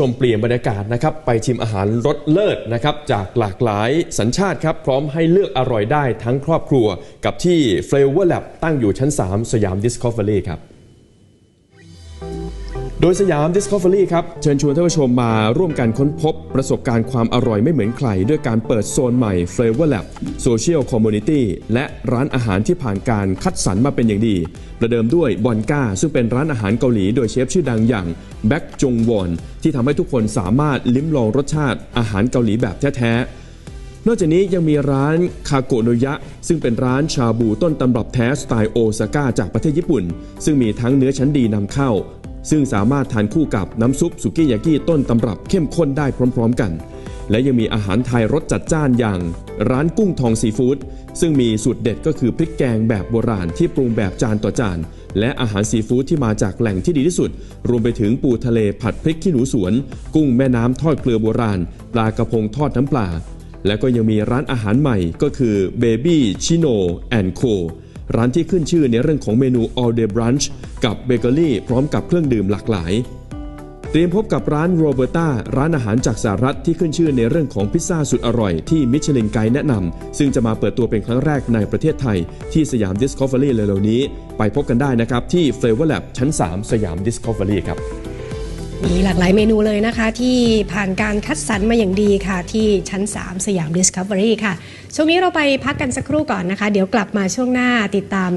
ชมเปลี่ยนบรรยากาศนะครับไปชิมอาหารรสเลิศนะครับจากหลากหลายสัญชาติครับพร้อมให้เลือกอร่อยได้ทั้งครอบครัว กับที่ Flavor Lab ตั้งอยู่ชั้น 3 สยาม Discovery ครับ โดยสยาม Discovery ครับ เชิญชวนท่านผู้ชมมาร่วมกันค้นพบประสบการณ์ความอร่อยไม่เหมือนใคร ด้วยการเปิดโซนใหม่ Flavor Lab Social Community และร้านอาหารที่ผ่านการคัดสรรมาเป็นอย่างดี ประเดิมด้วยบอนก้า ซึ่งเป็นร้านอาหารเกาหลีโดยเชฟชื่อดังอย่างแบ็กจงวอนที่ทำให้ทุกคนสามารถลิ้มลองรสชาติอาหารเกาหลีแบบแท้ๆ นอกจากนี้ยังมีร้านคาโกโนยะ ซึ่งเป็นร้านชาบูต้นตำรับแท้สไตล์โอซาก้าจากประเทศญี่ปุ่น ซึ่งมีทั้งเนื้อชั้นดีนำเข้า ซึ่งสามารถทานคู่กับน้ำซุปสุกี้ยากิต้นตำรับเข้มข้นได้พร้อม ๆ กัน และยังมีอาหารไทยรสจัดจ้านอย่าง ร้านกุ้งทองซีฟู้ดซึ่งมีสูตรเด็ดก็คือพริกแกงแบบโบราณที่ปรุงแบบจานต่อจาน และอาหารซีฟู้ดที่มาจากแหล่งที่ดีที่สุด รวมไปถึงปูทะเลผัดพริกขี้หนูสวน กุ้งแม่น้ำทอดเกลือโบราณ ปลากระพงทอดน้ำปลา และก็ยังมีร้านอาหารใหม่ก็คือ Baby Chino and Co ร้านที่ขึ้นชื่อในเรื่องของเมนู all day brunch กับเบเกอรี่พร้อมกับเครื่องดื่มหลากหลาย เตรียมพบกับร้านโรเบ r ต้าร้านอาหารจากสหรัฐที่ขึ้นชื่อในเรื่องของพิซซ่าสุดอร่อยที่มิชลินไกด์แนะนำซึ่งจะมาเปิดตัวเป็นครั้งแรกในประเทศไทย ที่สยาม Discovery เร็วๆนี้ ไปพบกันได้นะครับที่ Flavor Lab ชั้น 3 สยาม Discovery ครับ มีหลากหลายเมนูเลยนะคะ ที่ผ่านการคัดสรรมาอย่างดีค่ะ ที่ชั้น 3 สยาม Discovery ค่ะ ช่วงนี้เราไปพักกันสักครู่ก่อนนะคะ เดี๋ยวกลับมาช่วงหน้าติดตาม